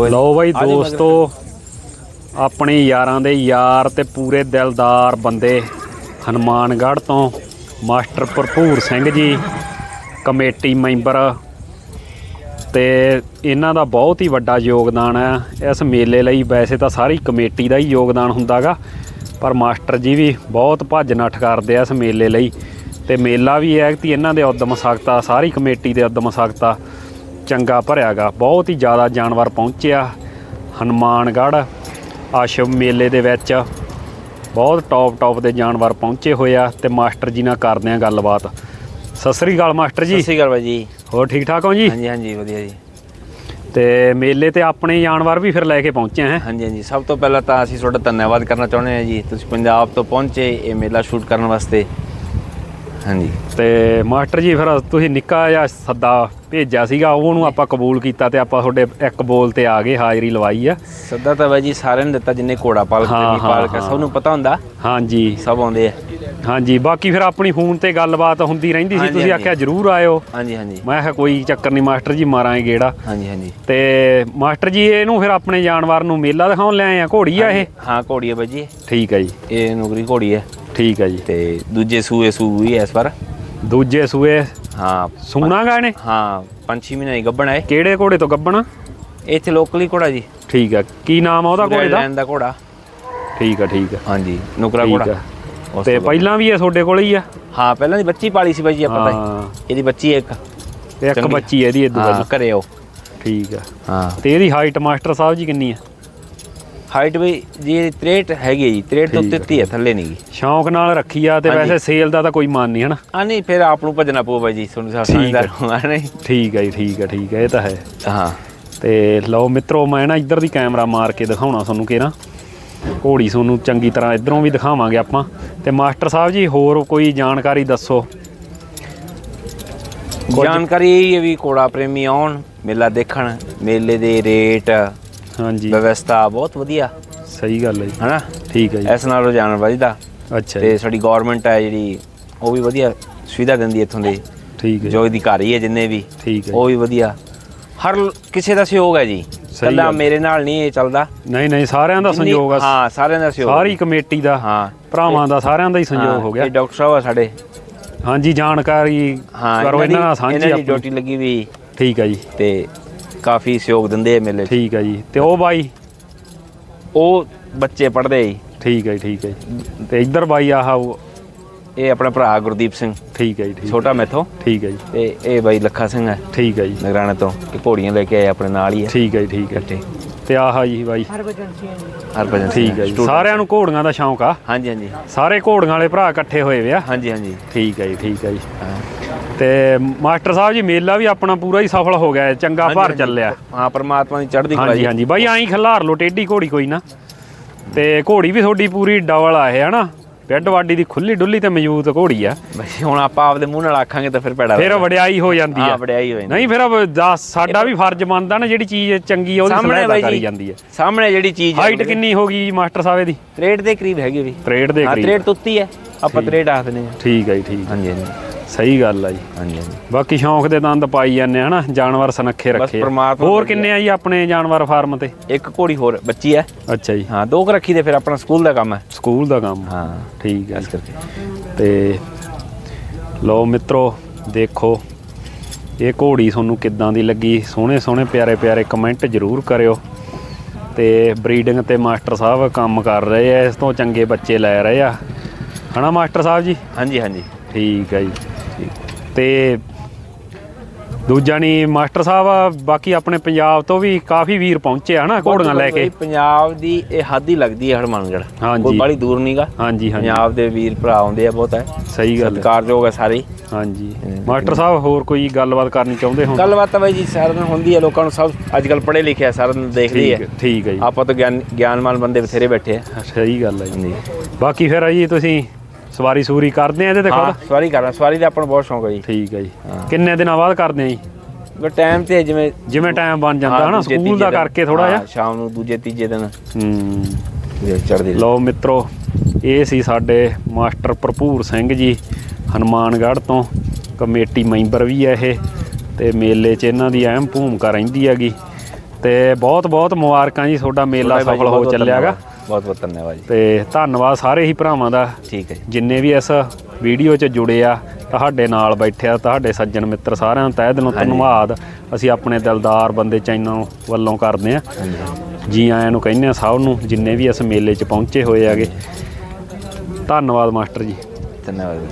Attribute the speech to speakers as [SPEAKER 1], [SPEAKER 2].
[SPEAKER 1] ਲਓ ਬਾਈ ਦੋਸਤੋ ਆਪਣੇ ਯਾਰਾਂ ਦੇ ਯਾਰ ਤੇ ਪੂਰੇ ਦਿਲਦਾਰ ਬੰਦੇ ਹਨੂਮਾਨਗੜ੍ਹ ਤੋਂ ਮਾਸਟਰ ਭਰਪੂਰ ਸਿੰਘ ਜੀ ਕਮੇਟੀ ਮੈਂਬਰ ਤੇ ਇਹਨਾਂ ਦਾ ਬਹੁਤ ਹੀ ਵੱਡਾ ਯੋਗਦਾਨ ਹੈ। ਇਸ ਮੇਲੇ ਲਈ ਵੈਸੇ ਤਾਂ ਸਾਰੀ ਕਮੇਟੀ ਦਾ ਹੀ ਯੋਗਦਾਨ ਹੁੰਦਾਗਾ ਪਰ ਮਾਸਟਰ ਜੀ ਵੀ ਬਹੁਤ ਭੱਜ ਨੱਠ ਕਰਦੇ ਆ ਇਸ ਮੇਲੇ ਲਈ ਤੇ ਮੇਲਾ ਵੀ ਹੈ ਕਿ ਇਹਨਾਂ ਦੇ ਉਦਮ ਸਖਤਾ ਸਾਰੀ ਕਮੇਟੀ ਦੇ ਉਦਮ ਸਖਤਾ। ਚੰਗਾ ਭਰਿਆਗਾ। ਬਹੁਤ ਹੀ ਜ਼ਿਆਦਾ ਜਾਨਵਰ ਪਹੁੰਚਿਆ ਹਨੂਮਾਨਗੜ੍ਹ। ਆਸ਼ਮ ਮੇਲੇ ਦੇ ਵਿੱਚ ਬਹੁਤ ਟੌਪ ਟੌਪ ਦੇ ਜਾਨਵਰ ਪਹੁੰਚੇ ਹੋਏ ਆ ਤੇ ਮਾਸਟਰ ਜੀ ਨਾਲ ਕਰਦੇ ਆ ਗੱਲਬਾਤ। ਸਤਿ ਸ੍ਰੀ ਅਕਾਲ ਮਾਸਟਰ
[SPEAKER 2] ਸਤਿ
[SPEAKER 1] ਜੀ
[SPEAKER 2] ਸ਼੍ਰੀ ਅਕਾਲ ਬਾਈ ਜੀ।
[SPEAKER 1] ਹੋਰ ਠੀਕ ਠਾਕ ਹੋ ਜੀ?
[SPEAKER 2] ਹਾਂਜੀ ਹਾਂਜੀ ਵਧੀਆ ਜੀ।
[SPEAKER 1] ਤੇ ਮੇਲੇ ਤੇ ਆਪਣੇ ਜਾਨਵਰ ਵੀ ਫਿਰ ਲੈ ਕੇ ਪਹੁੰਚੇ ਹੈ?
[SPEAKER 2] ਹਾਂਜੀ ਹਾਂਜੀ। ਸਭ ਤੋਂ ਪਹਿਲਾਂ ਤਾਂ ਅਸੀਂ ਤੁਹਾਡਾ ਧੰਨਵਾਦ ਕਰਨਾ ਚਾਹੁੰਦੇ ਹਾਂ ਜੀ। ਤੁਸੀਂ ਪੰਜਾਬ ਤੋਂ ਪਹੁੰਚੇ ਇਹ ਮੇਲਾ ਸ਼ੂਟ ਕਰਨ ਵਾਸਤੇ। ਹਾਂਜੀ।
[SPEAKER 1] ਤੇ ਮਾਸਟਰ ਜੀ ਫਿਰ ਤੁਸੀਂ ਨਿੱਕਾ ਜਿਹਾ ਸੱਦਾ ਭੇਜਿਆ ਸੀਗਾ ਉਹਨੂੰ ਆਪਾਂ ਕਬੂਲ ਕੀਤਾ ਤੇ ਆਪਾਂ ਤੁਹਾਡੇ ਇੱਕ ਬੋਲ ਤੇ ਆ ਗਏ ਹਾਜ਼ਰੀ ਲਵਾਈ ਆ।
[SPEAKER 2] ਸੱਦਾ ਤਾਂ ਬਾਈ ਜੀ ਸਾਰਿਆਂ ਨੂੰ ਦਿੱਤਾ ਜਿੰਨੇ ਘੋੜਾ ਪਾਲਕ
[SPEAKER 1] ਹਾਂ,
[SPEAKER 2] ਪ੍ਰੇਮੀ
[SPEAKER 1] ਹਾਂ,
[SPEAKER 2] ਪਾਲਕ ਆ,
[SPEAKER 1] ਹਾਂ।
[SPEAKER 2] ਸਭ ਨੂੰ ਪਤਾ ਹੁੰਦਾ।
[SPEAKER 1] ਹਾਂਜੀ।
[SPEAKER 2] ਸਭ ਆਉਂਦੇ ਆ।
[SPEAKER 1] ਹਾਂਜੀ ਬਾਕੀ ਫਿਰ ਆਪਣੀ ਫੋਨ ਤੇ ਗੱਲਬਾਤ ਹੁੰਦੀ ਰਹਿੰਦੀ ਸੀ
[SPEAKER 2] ਹਾਂਜੀ,
[SPEAKER 1] ਤੁਸੀਂ
[SPEAKER 2] ਹਾਂਜੀ।
[SPEAKER 1] ਆਖਿਆ ਜ਼ਰੂਰ ਆਇਓ।
[SPEAKER 2] ਹਾਂਜੀ ਹਾਂਜੀ।
[SPEAKER 1] ਮੈਂ ਕਿਹਾ ਕੋਈ ਚੱਕਰ ਨਹੀਂ ਮਾਸਟਰ ਜੀ ਮਾਰਾਂਗੇ ਗੇੜਾ।
[SPEAKER 2] ਹਾਂਜੀ ਹਾਂਜੀ।
[SPEAKER 1] ਤੇ ਮਾਸਟਰ ਜੀ ਇਹਨੂੰ ਫਿਰ ਆਪਣੇ ਜਾਨਵਰ ਨੂੰ ਮੇਲਾ ਦਿਖਾਉਣ ਲੈ ਆਏ ਆ ਘੋੜੀ ਆ ਇਹ?
[SPEAKER 2] ਹਾਂ ਘੋੜੀ ਹੈ ਬਾਈ ਜੀ।
[SPEAKER 1] ਠੀਕ ਹੈ ਜੀ।
[SPEAKER 2] ਇਹ ਨੁਗਰੀ ਘੋੜੀ ਹੈ
[SPEAKER 1] ਠੀਕ ਹੈ ਜੀ।
[SPEAKER 2] ਤੇ ਦੂਜੇ ਸੂਏ ਸੂਈ ਹੈ ਇਸ ਵਾਰ।
[SPEAKER 1] ਦੂਜੇ ਸੂਏ
[SPEAKER 2] ਹਾਂ
[SPEAKER 1] ਸੂਣਾਗਾ ਇਹਨੇ
[SPEAKER 2] ਹਾਂ ਪੰਜ ਛੇ ਮਹੀਨੇ ਦੀ ਗੱਭਣ ਹੈ
[SPEAKER 1] ਕਿਹੜੇ ਘੋੜੇ ਤੋਂ ਗੱਬਣਾ
[SPEAKER 2] ਇੱਥੇ ਲੋਕਲੀ ਘੋੜਾ ਜੀ।
[SPEAKER 1] ਠੀਕ ਹੈ ਕੀ ਨਾਮ ਆ ਉਹਦਾ ਘੋੜੇ ਦਾ?
[SPEAKER 2] ਲੈਂਡ ਦਾ ਘੋੜਾ।
[SPEAKER 1] ਠੀਕ ਹੈ ਠੀਕ ਹੈ
[SPEAKER 2] ਹਾਂਜੀ ਨੁਕਰਾ ਘੋੜਾ।
[SPEAKER 1] ਹੈ ਤੇ ਪਹਿਲਾਂ ਵੀ ਇਹ ਤੁਹਾਡੇ ਕੋਲ ਹੀ ਆ?
[SPEAKER 2] ਹਾਂ ਪਹਿਲਾਂ ਦੀ ਬੱਚੀ ਪਾਲੀ ਸੀ ਬਾਈ ਜੀ ਆਪਾਂ ਤਾਂ।
[SPEAKER 1] ਹਾਂ।
[SPEAKER 2] ਇਹਦੀ ਬੱਚੀ ਇੱਕ।
[SPEAKER 1] ਇੱਕ। ਬੱਚੀ ਇਹਦੀ ਇਦੋਂ
[SPEAKER 2] ਹਾਂ
[SPEAKER 1] ਬਾਅਦ
[SPEAKER 2] ਘਰੇ ਆਓ।
[SPEAKER 1] ਠੀਕ ਹੈ
[SPEAKER 2] ਹਾਂ।
[SPEAKER 1] ਤੇ ਇਹਦੀ ਹਾਈਟ ਮਾਸਟਰ ਸਾਹਿਬ ਜੀ ਕਿੰਨੀ ਹੈ
[SPEAKER 2] ਹਾਈਟ ਵੀ ਜੀ ਇਹਦੀ 63 ਹੈਗੀ ਹੈ ਜੀ 63 ਤੋਂ
[SPEAKER 1] ਠੀਕ ਹੈ।
[SPEAKER 2] 33 ਹੈ ਥੱਲੇ ਨਹੀਂ
[SPEAKER 1] ਸ਼ੌਂਕ ਨਾਲ ਰੱਖੀ ਆ ਤੇ। ਵੈਸੇ ਸੇਲ ਦਾ ਤਾਂ ਕੋਈ ਮਾਨ ਨਹੀਂ ਹਨਾ?
[SPEAKER 2] ਆ ਨਹੀਂ ਫਿਰ ਆਪ ਨੂੰ ਭੱਜਣਾ ਪਊ ਬਾਈ ਜੀ ਤੁਹਾਨੂੰ
[SPEAKER 1] ਹੈ।
[SPEAKER 2] ਹੋਣਾ ਨਹੀਂ
[SPEAKER 1] ਠੀਕ ਹੈ ਜੀ ਠੀਕ ਹੈ ਠੀਕ ਹੈ ਇਹ ਤਾਂ ਹੈ।
[SPEAKER 2] ਹਾਂ।
[SPEAKER 1] ਤੇ ਲਓ ਮਿੱਤਰੋ ਮੈਂ ਨਾ ਇੱਧਰ ਦੀ ਕੈਮਰਾ ਮਾਰ ਕੇ ਦਿਖਾਉਣਾ ਤੁਹਾਨੂੰ ਕਿਹੜਾ। ਘੋੜੀ ਤੁਹਾਨੂੰ ਚੰਗੀ ਤਰ੍ਹਾਂ ਇਧਰੋਂ ਵੀ ਦਿਖਾਵਾਂਗੇ ਆਪਾਂ। ਤੇ ਮਾਸਟਰ ਸਾਹਿਬ ਜੀ ਹੋਰ ਕੋਈ ਜਾਣਕਾਰੀ ਦੱਸੋ?
[SPEAKER 2] ਜਾਣਕਾਰੀ ਇਹ ਵੀ ਘੋੜਾ ਪ੍ਰੇਮੀ ਆਉਣ ਮੇਲਾ ਦੇਖਣ ਮੇਲੇ ਦੇ ਰੇਟ
[SPEAKER 1] ਹਾਂਜੀ।
[SPEAKER 2] ਵਿਵਸਥਾ ਬਹੁਤ ਵਧੀਆ।
[SPEAKER 1] ਸਹੀ ਗੱਲ ਹੈ ਜੀ।
[SPEAKER 2] ਹਨਾ?
[SPEAKER 1] ਠੀਕ ਹੈ ਜੀ।
[SPEAKER 2] ਇਸ ਨਾਲ ਰੁਝਾਨ ਵੱਧਦਾ।
[SPEAKER 1] ਅੱਛਾ ਜੀ।
[SPEAKER 2] ਤੇ ਸਾਡੀ ਗਵਰਨਮੈਂਟ ਹੈ ਜਿਹੜੀ ਉਹ ਵੀ ਵਧੀਆ ਸੁਵਿਧਾ ਦਿੰਦੀ ਹੈ ਇੱਥੋਂ ਦੇ।
[SPEAKER 1] ਠੀਕ ਹੈ
[SPEAKER 2] ਜੋ। ਅਧਿਕਾਰੀ ਹੈ ਜਿੰਨੇ ਵੀ
[SPEAKER 1] ਠੀਕ ਹੈ
[SPEAKER 2] ਉਹ ਵੀ ਵਧੀਆ। ਹਰ ਲ- ਕਿਸੇ ਦਾ ਸਹਿਯੋਗ ਹੈ ਜੀ। ਕੱਲਾ
[SPEAKER 1] ਗੱਲ।
[SPEAKER 2] ਮੇਰੇ ਨਾਲ ਨਹੀਂ ਇਹ ਚੱਲਦਾ।
[SPEAKER 1] ਨਹੀਂ ਨਹੀਂ ਸਾਰਿਆਂ ਦਾ
[SPEAKER 2] ਜਿੰਨੀ-
[SPEAKER 1] ਸੰਯੋਗ ਆ।
[SPEAKER 2] ਹਾਂ ਸਾਰਿਆਂ ਦਾ ਸਹਿਯੋਗ।
[SPEAKER 1] ਸਾਰੀ ਕਮੇਟੀ ਦਾ
[SPEAKER 2] ਹਾਂ।
[SPEAKER 1] ਭਰਾਵਾਂ ਦਾ ਸਾਰਿਆਂ ਦਾ ਹੀ ਸੰਯੋਗ
[SPEAKER 2] ਹਾਂ,
[SPEAKER 1] ਹੋ ਗਿਆ।
[SPEAKER 2] ਇਹ ਡਾਕਟਰ ਸਾਹਿਬ ਆ ਸਾਡੇ।
[SPEAKER 1] ਹਾਂਜੀ ਜਾਣਕਾਰੀ
[SPEAKER 2] ਹਾਂ
[SPEAKER 1] ਕਰੋ ਇਹਨਾਂ ਨਾਲ ਸਾਂਝੀ
[SPEAKER 2] ਦੀ
[SPEAKER 1] ਆਪਣੀ।
[SPEAKER 2] ਡਿਊਟੀ ਲੱਗੀ ਵੀ।
[SPEAKER 1] ਠੀਕ ਹੈ ਜੀ।
[SPEAKER 2] ਤੇ ਕਾਫੀ ਸਹਿਯੋਗ ਦਿੰਦੇ ਆ ਮੇਲੇ 'ਚ
[SPEAKER 1] ਠੀਕ ਹੈ ਜੀ ਤੇ ਉਹ ਬਾਈ
[SPEAKER 2] ਉਹ ਬੱਚੇ ਪੜ੍ਹਦੇ ਜੀ
[SPEAKER 1] ਠੀਕ ਹੈ ਜੀ ਠੀਕ ਹੈ ਜੀ ਤੇ ਇੱਧਰ ਬਾਈ ਆਹ ਉਹ-
[SPEAKER 2] ਇਹ ਆਪਣਾ ਭਰਾ ਗੁਰਦੀਪ ਸਿੰਘ
[SPEAKER 1] ਠੀਕ ਹੈ ਜੀ ਠੀਕ
[SPEAKER 2] ਛੋਟਾ ਮੈਥੋਂ
[SPEAKER 1] ਠੀਕ ਹੈ ਜੀ
[SPEAKER 2] ਤੇ ਇਹ ਬਾਈ ਲੱਖਾ ਸਿੰਘ ਹੈ
[SPEAKER 1] ਠੀਕ ਹੈ ਜੀ
[SPEAKER 2] ਨਗਰਾਣੇ ਤੋਂ ਇਹ ਘੋੜੀਆਂ ਲੈ ਕੇ ਆਏ ਆਪਣੇ ਨਾਲ ਹੀ ਹੈ
[SPEAKER 1] ਠੀਕ ਹੈ ਜੀ ਠੀਕ ਹੈ
[SPEAKER 2] ਇਕੱਠੇ
[SPEAKER 1] ਤੇ ਆਹ ਜੀ ਬਾਈ
[SPEAKER 2] ਹਰਭਜਨ ਸਿੰਘ
[SPEAKER 1] ਠੀਕ ਹੈ ਜੀ
[SPEAKER 2] student।
[SPEAKER 1] ਸਾਰਿਆਂ ਨੂੰ ਘੋੜੀਆਂ ਦਾ ਸ਼ੌਂਕ ਆ
[SPEAKER 2] ਹਾਂਜੀ ਹਾਂਜੀ
[SPEAKER 1] ਸਾਰੇ ਘੋੜੀਆਂ ਵਾਲੇ ਭਰਾ ਇਕੱਠੇ ਹੋਏ ਵੇ ਆ
[SPEAKER 2] ਹਾਂਜੀ ਹਾਂਜੀ
[SPEAKER 1] ਠੀਕ ਹੈ ਜੀ ਠੀਕ ਹੈ ਜੀ
[SPEAKER 2] ਹਾਂ।
[SPEAKER 1] ਤੇ ਮਾਸਟਰ ਸਾਹਿਬ ਜੀ ਮੇਲਾ ਵੀ ਆਪਣਾ ਪੂਰਾ ਹੀ ਸਫਲ ਹੋ ਗਿਆ ਹੈ, ਚੰਗਾ ਭਰ। ਚੱਲਿਆ।
[SPEAKER 2] ਹਾਂ ਪਰਮਾਤਮਾ ਦੀ ਚੜ੍ਹਦੀ ਕਲਾ
[SPEAKER 1] ਹਾਂਜੀ
[SPEAKER 2] ਜੀ।
[SPEAKER 1] ਹਾਂਜੀ। ਬਾਈ ਐਂ ਖਿਲਾਰ ਲੋ ਟੇਢੀ ਘੋੜੀ ਕੋਈ ਨਾ। ਤੇ ਘੋੜੀ ਵੀ ਤੁਹਾਡੀ ਪੂਰੀ ਡਬਲ ਆ ਇਹ ਹਨਾ? ਬੈੱਡ ਵਾਡੀ ਦੀ ਖੁੱਲੀ ਡੁੱਲੀ ਤੇ ਮਜ਼ਬੂਤ ਘੋੜੀ ਆ।
[SPEAKER 2] ਬਈ ਹੁਣ ਆਪਾਂ ਆਪਦੇ ਮੂੰਹ ਨਾਲ ਆਖਾਂਗੇ ਤਾਂ ਫਿਰ ਪੈੜਾ
[SPEAKER 1] ਫਿਰ ਵਡਿਆਈ ਹੋ ਜਾਂਦੀ
[SPEAKER 2] ਹਾਂ
[SPEAKER 1] ਆ
[SPEAKER 2] ਵਡਿਆਈ ਹੋਈ
[SPEAKER 1] ਨਹੀਂ ਫਿਰ ਸਾਡਾ ਵੀ ਫਰਜ਼ ਬਣਦਾ ਨਾ ਜਿਹੜੀ ਚੀਜ਼ ਚੰਗੀ ਆ ਉਹਦੀ
[SPEAKER 2] ਸਾਹਮਣੇ
[SPEAKER 1] ਸਲਾਹ ਕਰੀ ਜਾਂਦੀ ਹੈ
[SPEAKER 2] ਸਾਹਮਣੇ ਜਿਹੜੀ ਚੀਜ਼
[SPEAKER 1] ਹਾਈਟ ਕਿੰਨੀ ਹੋ ਗਈ ਮਾਸਟਰ ਸਾਹਿਬ ਦੀ
[SPEAKER 2] 63 ਦੇ ਕਰੀਬ ਹੈਗੀ ਵੀ।
[SPEAKER 1] 63 ਦੇ
[SPEAKER 2] ਹਾਂ
[SPEAKER 1] ਕਰੀਬ।
[SPEAKER 2] 63 ਤੁੱਤੀ ਹੈ। ਆਪਾਂ 63 ਆਖਦੇ ਨੇ।
[SPEAKER 1] ਠੀਕ ਹੈ ਜੀ ਠੀਕ
[SPEAKER 2] ਹਾਂਜੀ ਹਾਂਜੀ।
[SPEAKER 1] ਸਹੀ ਗੱਲ ਆ ਜੀ।
[SPEAKER 2] ਹਾਂਜੀ ਹਾਂਜੀ।
[SPEAKER 1] ਬਾਕੀ ਸ਼ੌਂਕ ਦੇ ਦੰਦ ਪਾਈ ਜਾਂਦੇ ਹਨਾ? ਜਾਨਵਰ ਸੁਨੱਖੇ ਰੱਖੇ ਆ।
[SPEAKER 2] ਪ੍ਰਮਾਤਮਾ
[SPEAKER 1] ਹੋਰ
[SPEAKER 2] ਵਧੀਆ।
[SPEAKER 1] ਕਿੰਨੇ ਆ ਜੀ ਆਪਣੇ ਜਾਨਵਰ ਫਾਰਮ ਤੇ?
[SPEAKER 2] ਇੱਕ ਘੋੜੀ ਹੋਰ ਬੱਚੀ ਹੈ।
[SPEAKER 1] ਅੱਛਾ ਜੀ।
[SPEAKER 2] ਹਾਂ ਦੋ ਕੁ ਰੱਖੀ ਤੇ ਫਿਰ ਆਪਣਾ ਸਕੂਲ ਦਾ ਕੰਮ ਹੈ।
[SPEAKER 1] ਸਕੂਲ ਦਾ ਕੰਮ।
[SPEAKER 2] ਹਾਂ।
[SPEAKER 1] ਠੀਕ ਹੈ
[SPEAKER 2] ਇਸ ਕਰਕੇ।
[SPEAKER 1] ਤੇ ਲੋ ਮਿੱਤਰੋ ਦੇਖੋ ਇਹ ਘੋੜੀ ਤੁਹਾਨੂੰ ਕਿੱਦਾਂ ਦੀ ਲੱਗੀ? ਸੋਹਣੇ ਸੋਹਣੇ ਪਿਆਰੇ ਪਿਆਰੇ ਕਮੈਂਟ ਜ਼ਰੂਰ ਕਰਿਓ। ਤੇ ਬਰੀਡਿੰਗ ਤੇ ਮਾਸਟਰ ਸਾਹਿਬ ਕੰਮ ਕਰ ਰਹੇ ਆ ਇਸ ਤੋਂ ਚੰਗੇ ਬੱਚੇ ਲੈ ਰਹੇ ਆ। ਹਨਾ ਮਾਸਟਰ ਸਾਹਿਬ ਜੀ?
[SPEAKER 2] ਹਾਂਜੀ ਹਾਂਜੀ।
[SPEAKER 1] ਠੀਕ ਹੈ ਜੀ। ਤੇ ਦੂਜਾ ਨਹੀਂ ਮਾਸਟਰ ਸਾਹਿਬ ਬਾਕੀ ਆਪਣੇ ਪੰਜਾਬ ਤੋਂ ਵੀ ਕਾਫੀ ਵੀਰ ਪਹੁੰਚੇ ਆ ਹਨਾ ਘੋੜੀਆਂ ਲੈ ਕੇ।
[SPEAKER 2] ਪੰਜਾਬ ਦੀ ਇਹ ਹੱਦ ਹੀ ਲੱਗਦੀ ਹੈ ਹਰਮਨਗੜ
[SPEAKER 1] ਹਾਂਜੀ।
[SPEAKER 2] ਕੋਈ ਬੜੀ ਦੂਰ ਨਹੀਂਗਾ
[SPEAKER 1] ਹਾਂਜੀ ਹਾਂਜੀ।
[SPEAKER 2] ਪੰਜਾਬ ਦੇ ਵੀਰ ਭਰਾ ਆਉਂਦੇ ਆ ਬਹੁਤ ਹੈ।
[SPEAKER 1] ਸਹੀ ਗੱਲ ਹੈ।
[SPEAKER 2] ਸਤਿਕਾਰਯੋਗ ਹੈ ਸਾਰੇ। ਹੀ।
[SPEAKER 1] ਹਾਂਜੀ ਮਾਸਟਰ ਸਾਹਿਬ ਹੋਰ ਕੋਈ ਗੱਲਬਾਤ ਕਰਨੀ ਚਾਹੁੰਦੇ ਹੋ?
[SPEAKER 2] ਗੱਲਬਾਤ ਤਾਂ ਬਾਈ ਜੀ ਸਾਰਿਆਂ ਨੂੰ ਹੁੰਦੀ ਹੈ ਲੋਕਾਂ ਨੂੰ ਸਭ ਅੱਜ ਕੱਲ ਪੜ੍ਹੇ ਲਿਖੇ ਆ ਸਾਰਿਆਂ ਨੂੰ ਦੇਖਦੇ
[SPEAKER 1] ਠੀਕ
[SPEAKER 2] ਆ
[SPEAKER 1] ਹੈ ਠੀਕ ਹੈ ਜੀ।
[SPEAKER 2] ਆਪਾਂ ਤਾਂ ਗਿਆਨ ਗਿਆਨਵਾਨ ਬੰਦੇ ਬਥੇਰੇ ਬੈਠੇ ਆ।
[SPEAKER 1] ਸਹੀ ਗੱਲ ਹੈ ਜੀ। ਬਾਕੀ ਫਿਰ ਜੀ ਤੁਸੀਂ ਸਵਾਰੀ ਸੂਰੀ ਕਰਦੇ ਆ ਇਹਦੇ ਤੇ
[SPEAKER 2] ਹਾਂ
[SPEAKER 1] ਖੁਦ
[SPEAKER 2] ਸਵਾਰੀ ਕਰਨਾ ਸਵਾਰੀ ਦਾ ਆਪਾਂ ਨੂੰ ਬਹੁਤ ਸ਼ੌਂਕ ਹੈ ਜੀ।
[SPEAKER 1] ਠੀਕ ਹੈ ਜੀ।
[SPEAKER 2] ਹਾਂ।
[SPEAKER 1] ਕਿੰਨੇ ਦਿਨਾਂ ਬਾਅਦ ਕਰਦੇ ਆ ਜੀ?
[SPEAKER 2] ਬਟ ਟਾਈਮ ਤੇ ਜਿਵੇਂ
[SPEAKER 1] ਜਿਵੇਂ ਟਾਈਮ ਬਣ ਜਾਂਦਾ
[SPEAKER 2] ਹਾਂ,
[SPEAKER 1] ਹਨਾ?
[SPEAKER 2] ਦੂਜੇ
[SPEAKER 1] ਸਕੂਲ ਦਾ
[SPEAKER 2] ਤੀਜੇ ਦਿਨ।
[SPEAKER 1] ਕਰਕੇ ਥੋੜਾ
[SPEAKER 2] ਹਾਂ,
[SPEAKER 1] ਜਿਹਾ।
[SPEAKER 2] ਸ਼ਾਮ ਨੂੰ ਦੂਜੇ ਤੀਜੇ ਦਿਨ।
[SPEAKER 1] ਹੂੰ।
[SPEAKER 2] ਚੜਦੀ
[SPEAKER 1] ਲਓ ਮਿੱਤਰੋ ਇਹ ਸੀ ਸਾਡੇ ਮਾਸਟਰ ਭਰਪੂਰ ਸਿੰਘ ਜੀ ਹਨੂਮਾਨਗੜ੍ਹ ਤੋਂ। ਕਮੇਟੀ ਮੈਂਬਰ ਵੀ ਆ ਇਹ ਤੇ ਮੇਲੇ 'ਚ ਇਹਨਾਂ ਦੀ ਅਹਿਮ ਭੂਮਿਕਾ ਰਹਿੰਦੀ ਹੈਗੀ। ਤੇ ਬਹੁਤ ਬਹੁਤ ਮੁਬਾਰਕਾਂ ਜੀ ਤੁਹਾਡਾ ਮੇਲਾ
[SPEAKER 2] ਤੁਹਾਡਾ
[SPEAKER 1] ਸਫਲ ਹੋ
[SPEAKER 2] ਬਹੁਤ-ਬਹੁਤ
[SPEAKER 1] ਚੱਲਿਆਗਾ।
[SPEAKER 2] ਧੰਨਵਾਦ। ਬਹੁਤ ਬਹੁਤ ਧੰਨਵਾਦ ਜੀ।
[SPEAKER 1] ਤੇ ਧੰਨਵਾਦ ਸਾਰੇ ਹੀ ਭਰਾਵਾਂ ਦਾ।
[SPEAKER 2] ਠੀਕ ਹੈ
[SPEAKER 1] ਜਿੰਨੇ ਵੀ ਇਸ ਵੀਡੀਓ 'ਚ ਜੁੜੇ ਆ ਤੁਹਾਡੇ ਨਾਲ ਬੈਠੇ ਆ ਤੁਹਾਡੇ ਸੱਜਣ ਮਿੱਤਰ ਸਾਰਿਆਂ ਨੂੰ ਤਹਿ ਦਿਲੋਂ ਧੰਨਵਾਦ। ਅਸੀਂ ਆਪਣੇ ਦਿਲਦਾਰ ਬੰਦੇ ਚੈਨਲ ਵੱਲੋਂ ਕਰਦੇ ਆ। ਜੀ ਆਇਆਂ ਨੂੰ ਕਹਿੰਦੇ ਆ ਸਭ ਨੂੰ ਜਿੰਨੇ ਵੀ ਇਸ ਮੇਲੇ 'ਚ ਪਹੁੰਚੇ ਹੋਏ ਆਗੇ ਧੰਨਵਾਦ ਮਾਸਟਰ ਜੀ।
[SPEAKER 2] ਧੰਨਵਾਦ। ਜੀ